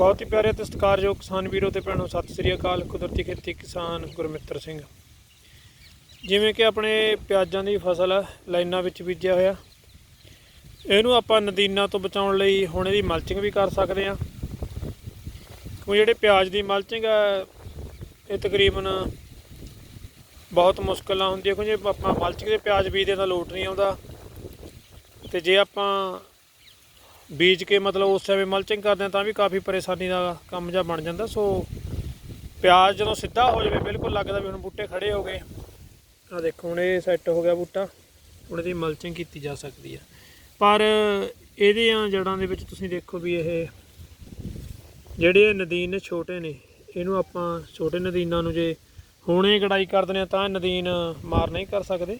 ਬਹੁਤ ਹੀ ਪਿਆਰੇ ਤੇ ਸਤਿਕਾਰਯੋਗ ਕਿਸਾਨ ਵੀਰੋ ਤੇ ਭੈਣੋ, ਸਤਿ ਸ੍ਰੀ ਅਕਾਲ। ਕੁਦਰਤੀ ਖੇਤੀ ਕਿਸਾਨ ਗੁਰਮਿੱਤਰ ਸਿੰਘ। ਜਿਵੇਂ ਕਿ ਆਪਣੇ ਪਿਆਜ਼ਾਂ ਦੀ ਫਸਲ ਲਾਈਨਾਂ ਵਿੱਚ ਬੀਜਿਆ ਹੋਇਆ। ਇਹਨੂੰ ਆਪਾਂ ਨਦੀਨਾਂ ਤੋਂ ਬਚਾਉਣ ਲਈ ਹੁਣ ਇਹਦੀ ਮਲਚਿੰਗ ਵੀ ਕਰ ਸਕਦੇ ਹਾਂ। ਕਿਉਂਕਿ ਜਿਹੜੇ ਪਿਆਜ਼ ਦੀ ਮਲਚਿੰਗ ਹੈ ਇਹ ਤਕਰੀਬਨ ਬਹੁਤ ਮੁਸ਼ਕਲ ਹੁੰਦੀਆਂ। ਕਿਉਂਕਿ ਆਪਾਂ ਮਲਚਿੰਗ ਦੇ ਪਿਆਜ਼ ਬੀਜਦੇ ਤਾਂ ਲੋਟ ਨਹੀਂ ਆਉਂਦਾ। ਤੇ ਜੇ ਆਪਾਂ ਬੀਜ ਕੇ ਮਤਲਬ ਉਸ ਸਮੇਂ ਮਲਚਿੰਗ ਕਰਦੇ ਹਾਂ ਤਾਂ ਵੀ ਕਾਫੀ ਪਰੇਸ਼ਾਨੀ ਦਾ ਕੰਮ ਜਿਹਾ ਬਣ ਜਾਂਦਾ, ਸੋ ਪਿਆਜ਼ ਜਦੋਂ ਸਿੱਧਾ ਹੋ ਜਾਵੇ, ਬਿਲਕੁਲ ਲੱਗਦਾ ਵੀ ਹੁਣ ਬੂਟੇ ਖੜੇ ਹੋ ਗਏ। ਆ ਦੇਖੋ, ਹੁਣ ਇਹ ਸੈੱਟ ਹੋ ਗਿਆ ਬੂਟਾ, ਹੁਣ ਇਹਦੀ ਮਲਚਿੰਗ ਕੀਤੀ ਜਾ ਸਕਦੀ ਹੈ ਪਰ ਇਹਦੀਆਂ ਜੜਾਂ ਦੇ ਵਿੱਚ ਤੁਸੀਂ ਦੇਖੋ ਵੀ ਇਹ ਜਿਹੜੇ ਨਦੀਨ ਨੇ ਛੋਟੇ ਨੇ, ਇਹਨੂੰ ਆਪਾਂ ਛੋਟੇ ਨਦੀਨਾਂ ਨੂੰ ਜੇ ਹੁਣੇ ਗੜਾਈ ਕਰ ਦਿੰਦੇ ਆ ਤਾਂ ਨਦੀਨ ਮਾਰ ਨਹੀਂ ਕਰ ਸਕਦੇ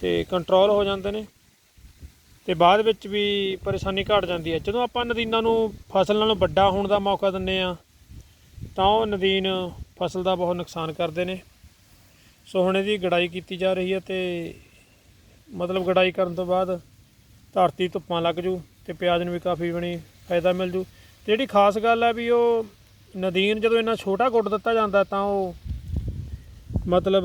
ਤੇ ਕੰਟਰੋਲ ਹੋ ਜਾਂਦੇ ਨੇ। ਤੇ ਬਾਅਦ ਵਿੱਚ ਵੀ ਪਰੇਸ਼ਾਨੀ ਘਟ ਜਾਂਦੀ ਹੈ। ਜਦੋਂ ਆਪਾਂ ਨਦੀਨਾਂ ਨੂੰ ਫਸਲ ਨਾਲੋਂ ਵੱਡਾ ਹੋਣ ਦਾ ਮੌਕਾ ਦਿੰਨੇ ਆ ਤਾਂ ਉਹ ਨਦੀਨ ਫਸਲ ਦਾ ਬਹੁਤ ਨੁਕਸਾਨ ਕਰਦੇ ਨੇ। ਸੋ ਹੁਣ ਇਹਦੀ ਗੜਾਈ ਕੀਤੀ ਜਾ ਰਹੀ ਹੈ ਤੇ ਮਤਲਬ ਗੜਾਈ ਕਰਨ ਤੋਂ ਬਾਅਦ ਧਰਤੀ ਧੁੱਪਾਂ ਲੱਗ ਜੂ ਤੇ ਪਿਆਜ਼ ਨੂੰ ਵੀ ਕਾਫੀ ਬਣੀ ਫਾਇਦਾ ਮਿਲ ਜੂ। ਤੇ ਜਿਹੜੀ ਖਾਸ ਗੱਲ ਹੈ ਵੀ ਉਹ ਨਦੀਨ ਜਦੋਂ ਇੰਨਾ ਛੋਟਾ ਗੁੱਟ ਦਿੱਤਾ ਜਾਂਦਾ ਤਾਂ ਉਹ ਮਤਲਬ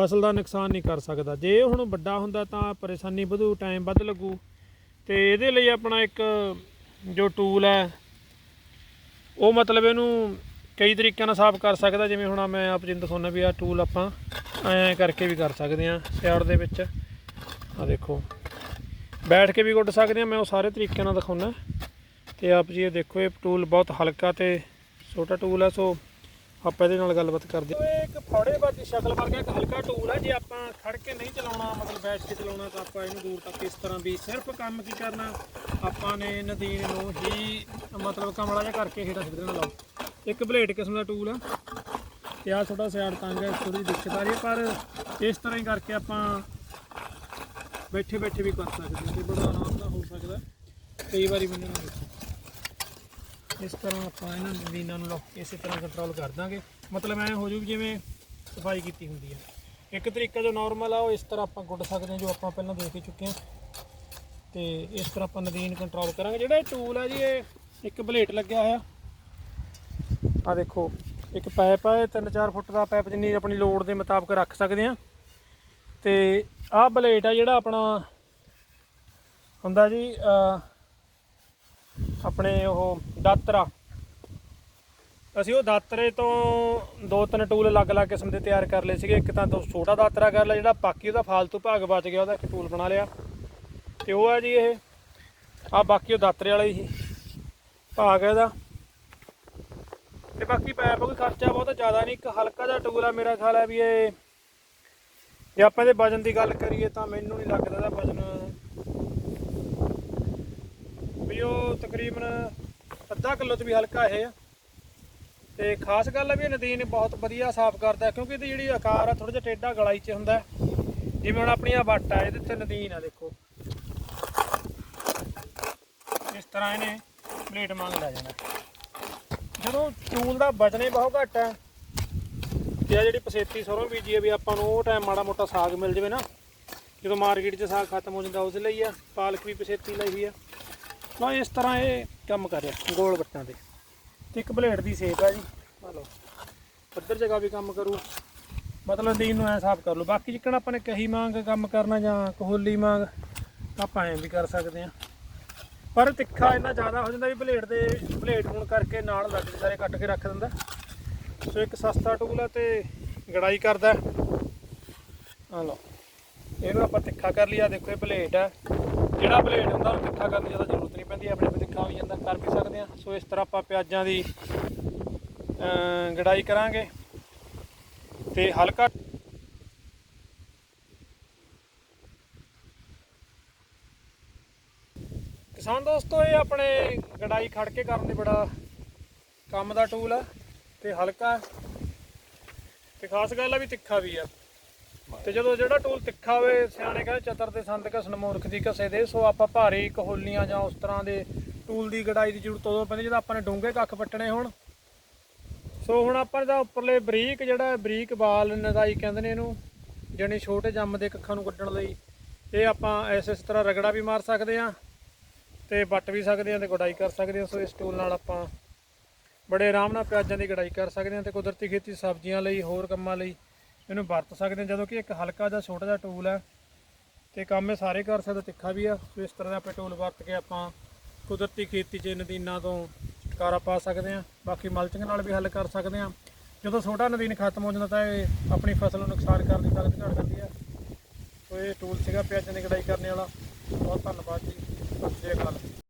ਫਸਲ ਦਾ ਨੁਕਸਾਨ ਨਹੀਂ ਕਰ ਸਕਦਾ। ਜੇ ਹੁਣ ਵੱਡਾ ਹੁੰਦਾ ਤਾਂ ਪਰੇਸ਼ਾਨੀ ਵਧੂ ਟਾਈਮ ਵੱਧ ਲੱਗੂ। ਤੇ ਇਹਦੇ ਲਈ ਆਪਣਾ ਇੱਕ ਜੋ ਟੂਲ ਹੈ, ਉਹ ਮਤਲਬ ਇਹਨੂੰ ਕਈ ਤਰੀਕਿਆਂ ਨਾਲ ਸਾਫ਼ ਕਰ ਸਕਦਾ। ਜਿਵੇਂ ਹੁਣ ਮੈਂ ਆਪ ਜੀ ਨੂੰ ਦਿਖਾਉਣਾ ਵੀ ਆਹ ਟੂਲ ਆਪਾਂ ਐਂ ਕਰਕੇ ਵੀ ਕਰ ਸਕਦੇ ਹਾਂ, ਸਿਆੜ ਦੇ ਵਿੱਚ। ਆ ਦੇਖੋ, ਬੈਠ ਕੇ ਵੀ ਗੁੱਡ ਸਕਦੇ ਹਾਂ, ਮੈਂ ਉਹ ਸਾਰੇ ਤਰੀਕਿਆਂ ਨਾਲ ਦਿਖਾਉਣਾ ਤੇ ਆਪ ਜੀ ਇਹ ਦੇਖੋ, ਇਹ ਟੂਲ ਬਹੁਤ ਹਲਕਾ ਤੇ ਛੋਟਾ ਟੂਲ ਹੈ, ਸੋ ਆਪਾਂ ਇਹਦੇ ਨਾਲ ਗੱਲਬਾਤ ਕਰਦੇ ਹਾਂ। ਇਹ ਇੱਕ ਫੌੜੇ ਵਰਗੀ ਸ਼ਕਲ ਵਰਗਾ, ਇੱਕ ਹਲਕਾ ਟੂਲ ਹੈ ਜੇ ਆਪਾਂ ਖੜ ਕੇ ਨਹੀਂ ਚਲਾਉਣਾ, ਮਤਲਬ ਬੈਠ ਕੇ ਚਲਾਉਣਾ, ਤਾਂ ਆਪਾਂ ਇਹਨੂੰ ਦੂਰ ਤੱਕ ਇਸ ਤਰ੍ਹਾਂ ਵੀ ਸਿਰਫ ਕੰਮ ਕੀ ਕਰਨਾ? ਆਪਾਂ ਨੇ ਨਦੀਨ ਨੂੰ ਹੀ ਮਤਲਬ ਕਮਲਾ ਜਿਹਾ ਕਰਕੇ ਹੇਠਾਂ ਸਿੱਧ ਦੇਣਾ, ਲਾਓ। ਇੱਕ ਬਲੇਡ ਕਿਸਮ ਦਾ ਟੂਲ ਆ। ਤੇ ਆ ਥੋੜਾ ਸਿਆੜ ਤੰਗ ਹੈ ਥੋੜੀ ਦਿੱਕਤ ਆ ਰਹੀ ਹੈ ਪਰ ਇਸ ਤਰ੍ਹਾਂ ਹੀ ਕਰਕੇ ਆਪਾਂ ਬੈਠੇ ਬੈਠੇ ਵੀ ਕਰ ਸਕਦੇ ਹਾਂ, ਤੇ ਬੜਾ ਆਰਾਮ ਨਾਲ ਹੋ ਸਕਦਾ। ਕਈ ਵਾਰੀ ਮੈਨੂੰ ਨਾ ਇਸ ਤਰ੍ਹਾਂ ਆਪਾਂ ਇਹਨਾਂ ਨਦੀਨਾਂ ਨੂੰ ਲੋਕ ਇਸੇ ਤਰ੍ਹਾਂ ਕੰਟਰੋਲ ਕਰ ਦਾਂਗੇ। ਮਤਲਬ ਐ ਹੋ ਜੂ ਵੀ ਜਿਵੇਂ ਸਫ਼ਾਈ ਕੀਤੀ ਹੁੰਦੀ ਹੈ ਇੱਕ ਤਰੀਕਾ ਜੋ ਨਾਰਮਲ ਆ, ਉਹ ਇਸ ਤਰ੍ਹਾਂ ਆਪਾਂ ਗੁੱਡ ਸਕਦੇ ਹਾਂ ਜੋ ਆਪਾਂ ਪਹਿਲਾਂ ਦੇਖ ਹੀ ਚੁੱਕੇ ਹਾਂ। ਤੇ ਇਸ ਤਰ੍ਹਾਂ ਆਪਾਂ ਨਦੀਨ ਕੰਟਰੋਲ ਕਰਾਂਗੇ। ਜਿਹੜਾ ਇਹ ਟੂਲ ਹੈ ਜੀ, ਇਹ ਇੱਕ ਬਲੇਟ ਲੱਗਿਆ ਹੋਇਆ। ਆ ਦੇਖੋ, ਇੱਕ ਪਾਈਪ ਹੈ 3-4 ਫੁੱਟ ਦਾ ਪਾਈਪ ਜਿੰਨੀ ਆਪਣੀ ਲੋਡ ਦੇ ਮੁਤਾਬਕ ਰੱਖ ਸਕਦੇ ਆ ਤੇ ਆਹ ਬਲੇਟ ਆ ਜਿਹੜਾ ਆਪਣਾ ਹੁੰਦਾ ਜੀ ਆਪਣੇ ਉਹ ਦਾਤਰਾ। ਅਸੀਂ ਉਹ ਦਾਤਰੇ ਤੋਂ ਦੋ ਤਿੰਨ ਟੂਲ ਅਲੱਗ-ਅਲੱਗ ਕਿਸਮ ਦੇ ਤਿਆਰ ਕਰ ਲਏ ਸੀਗੇ। ਇੱਕ ਤਾਂ ਦੋ ਛੋਟਾ ਦਾਤਰਾ ਕਰ ਲਿਆ, ਜਿਹੜਾ ਬਾਕੀ ਉਹਦਾ ਫਾਲਤੂ ਭਾਗ ਬਚ ਗਿਆ, ਉਹਦਾ ਇੱਕ ਟੂਲ ਬਣਾ ਲਿਆ। ਤੇ ਉਹ ਹੈ ਜੀ ਇਹ। ਆ ਬਾਕੀ ਉਹ ਦਾਤਰੇ ਵਾਲਾ ਹੀ ਭਾਗ ਹੈ ਇਹਦਾ। ਤੇ ਬਾਕੀ ਪੈਪ ਕੋਈ ਖਰਚਾ ਬਹੁਤ ਜ਼ਿਆਦਾ ਨਹੀਂ, ਇੱਕ ਹਲਕਾ ਜਿਹਾ ਟੂਲ ਆ ਮੇਰਾ ਖਿਆਲ ਹੈ ਵੀ ਇਹ ਜੇ ਆਪਾਂ ਇਹਦੇ ਵਜਨ ਦੀ ਗੱਲ ਕਰੀਏ ਤਾਂ ਮੈਨੂੰ ਨਹੀਂ ਲੱਗਦਾ ਇਹਦਾ ਵਜਨ ਵੀ ਉਹ ਤਕਰੀਬਨ ਅੱਧਾ ਕਿਲੋ ਤੋਂ ਵੀ ਹਲਕਾ ਇਹ ਆ। ਤੇ ਖਾਸ ਗੱਲ ਹੈ ਵੀ ਨਦੀਨ ਬਹੁਤ ਵਧੀਆ ਸਾਫ਼ ਕਰਦਾ ਕਿਉਂਕਿ ਇਹਦੀ ਜਿਹੜੀ ਆਕਾਰ ਆ ਥੋੜਾ ਜਿਹਾ ਟੇਢਾ ਗਲਾਈ 'ਚ ਹੁੰਦਾ। ਜਿਵੇਂ ਹੁਣ ਆਪਣੀ ਆ ਵੱਟ ਆ, ਇਹਦੇ ਤੇ ਨਦੀਨ ਆ ਦੇਖੋ। ਇਸ ਤਰ੍ਹਾਂ ਇਹਨੇ ਪਲੇਟ ਮੰਗ ਲੈ ਜਾਣਾ। ਜਦੋਂ ਚੂਲ ਦਾ ਵਜਨ ਹੀ ਬਹੁਤ ਘੱਟ ਹੈ ਤੇ ਆ ਜਿਹੜੀ ਪਸੇਤੀ ਸਰੋਂ ਬੀਜੀ ਹੈ ਵੀ ਆਪਾਂ ਨੂੰ ਉਹ ਟਾਈਮ ਮਾੜਾ ਮੋਟਾ ਸਾਗ ਮਿਲ ਜਾਵੇ ਨਾ। ਜਦੋਂ ਮਾਰਕੀਟ 'ਚ ਸਾਗ ਖਤਮ ਹੋ ਜਾਂਦਾ, ਉਸ ਲਈ ਆ, ਪਾਲਕ ਵੀ ਪਸੇਤੀ ਲਈ ਹੋਈ ਆ। ਤਾਂ ਇਸ ਤਰ੍ਹਾਂ ਇਹ ਕੰਮ ਕਰ ਰਿਹਾ, ਗੋਲ ਵੱਟਾਂ ਤੇ। ਤੇ ਇੱਕ ਬਲੇਡ ਦੀ ਸੇਪ ਹੈ ਜੀ। ਆ ਲਓ। ਪੱਧਰ ਜਗ੍ਹਾ ਵੀ ਕੰਮ ਕਰੂ। ਮਤਲਬ ਦੀਨ ਨੂੰ ਐ ਸਾਫ਼ ਕਰ ਲਓ। ਬਾਕੀ ਜਿੱਕਣ ਆਪਾਂ ਨੇ ਕਹੀ ਮੰਗ, ਕੰਮ ਕਰਨਾ ਜਾਂ ਕਹੋਲੀ ਮੰਗ, ਆਪਾਂ ਐਂ ਵੀ ਕਰ ਸਕਦੇ ਆ ਪਰ ਤਿੱਖਾ ਇੰਨਾ ਜ਼ਿਆਦਾ ਹੋ ਜਾਂਦਾ ਵੀ ਬਲੇਡ ਦੇ, ਬਲੇਡ ਹੋਣ ਕਰਕੇ ਨਾਲ ਲੱਗ ਸਾਰੇ ਕੱਟ ਕੇ ਰੱਖ ਦਿੰਦਾ। ਸੋ ਇੱਕ ਸਸਤਾ ਟੂਲ ਹੈ ਤੇ ਗੜਾਈ ਕਰਦਾ। ਆ ਲਓ। ਇਹਨੂੰ ਆਪਾਂ ਤਿੱਖਾ ਕਰ ਲਿਆ ਦੇਖੋ, ਇਹ ਬਲੇਡ ਹੈ ਜਿਹੜਾ ਬਲੇਡ ਹੁੰਦਾ ਉਹ ਤਿੱਖਾ ਕਰਨ ਦੀ ਜ਼ਿਆਦਾ ਜ਼ਰੂਰਤ ਨਹੀਂ ਆਪਣੇ ਕੋਲ ਤਿੱਖਾ ਹੋ ਜਾਂਦਾ ਕਰ ਵੀ ਸਕਦੇ ਆ ਸੋ ਇਸ ਤਰ੍ਹਾਂ ਆਪਾਂ ਪਿਆਜ਼ਾਂ ਦੀ ਗੜਾਈ ਕਰਾਂਗੇ ਤੇ ਹਲਕਾ ਕਿਸਾਨ ਦੋਸਤੋ, ਇਹ ਆਪਣੇ ਗੜਾਈ ਖੜ ਕੇ ਕਰਨ ਦੇ ਬੜਾ ਕੰਮ ਦਾ ਟੂਲ ਆ ਤੇ ਹਲਕਾ ਹੈ। ਤੇ ਖਾਸ ਗੱਲ ਆ ਵੀ ਤਿੱਖਾ ਵੀ ਆ ਤੇ ਜਦੋਂ ਜਿਹੜਾ ਟੂਲ ਤਿੱਖਾ ਹੋਵੇ ਸਿਆਣੇ ਕਹਿੰਦੇ ਚਤਰ ਦੇ ਸੰਦ ਘਸਣ ਮੂਰਖ ਦੀ ਘਸੇ ਦੇ, ਸੋ ਆਪਾਂ ਭਾਰੀ ਕਹੋਲੀਆਂ ਜਾਂ ਉਸ ਤਰ੍ਹਾਂ ਦੇ ਟੂਲ ਦੀ ਗੜਾਈ ਦੀ ਜ਼ਰੂਰਤ ਉਦੋਂ ਪੈਂਦੀ ਜਦੋਂ ਆਪਾਂ ਨੇ ਡੂੰਘੇ ਕੱਖ ਪੱਟਣੇ ਹੋਣ। ਸੋ ਹੁਣ ਆਪਾਂ ਦਾ ਉੱਪਰਲੇ ਬਰੀਕ ਜਿਹੜਾ ਬਰੀਕ ਬਾਲ ਨਦਾਈ ਕਹਿੰਦੇ ਨੇ ਇਹਨੂੰ, ਜਾਣੀ ਛੋਟੇ ਜੰਮ ਦੇ ਕੱਖਾਂ ਨੂੰ ਕੱਢਣ ਲਈ, ਇਹ ਆਪਾਂ ਇਸ ਇਸ ਤਰ੍ਹਾਂ ਰਗੜਾ ਵੀ ਮਾਰ ਸਕਦੇ ਆ ਤੇ ਵੱਟ ਵੀ ਸਕਦੇ ਹਾਂ ਤੇ ਗੁਡਾਈ ਕਰ ਸਕਦੇ ਹਾਂ। ਸੋ ਇਸ ਟੂਲ ਨਾਲ ਆਪਾਂ ਬੜੇ ਆਰਾਮ ਨਾਲ ਪਿਆਜ਼ਾਂ ਦੀ ਗੜਾਈ ਕਰ ਸਕਦੇ ਹਾਂ ਤੇ ਕੁਦਰਤੀ ਖੇਤੀ ਸਬਜ਼ੀਆਂ ਲਈ, ਹੋਰ ਕੰਮਾਂ ਲਈ ਇਹਨੂੰ ਵਰਤ ਸਕਦੇ ਹਾਂ, ਜਦੋਂ ਕਿ ਇੱਕ ਹਲਕਾ ਜਿਹਾ ਛੋਟਾ ਜਿਹਾ ਟੂਲ ਹੈ ਤੇ ਕੰਮ ਇਹ ਸਾਰੇ ਕਰ ਸਕਦੇ ਤਿੱਖਾ ਵੀ ਆ। ਸੋ ਇਸ ਤਰ੍ਹਾਂ ਦਾ ਆਪਾਂ ਟੂਲ ਵਰਤ ਕੇ ਆਪਾਂ ਕੁਦਰਤੀ ਖੇਤੀ 'ਚ ਨਦੀਨਾਂ ਤੋਂ ਛੁਟਕਾਰਾ ਪਾ ਸਕਦੇ ਹਾਂ। ਬਾਕੀ ਮਲਚਿੰਗ ਨਾਲ ਵੀ ਹੱਲ ਕਰ ਸਕਦੇ ਹਾਂ। ਜਦੋਂ ਛੋਟਾ ਨਦੀਨ ਖਤਮ ਹੋ ਜਾਂਦਾ ਤਾਂ ਇਹ ਆਪਣੀ ਫਸਲ ਨੂੰ ਨੁਕਸਾਨ ਕਰਨ ਦੀ ਤਾਕਤ ਘਟ ਜਾਂਦੀ ਹੈ ਸੋ ਇਹ ਟੂਲ ਸੀਗਾ ਪਿਆਜ਼ਾਂ ਦੀ ਗੜਾਈ ਕਰਨ ਵਾਲਾ। ਬਹੁਤ ਧੰਨਵਾਦ ਜੀ। ਸਤਿ ਸ਼੍ਰੀ ਅਕਾਲ।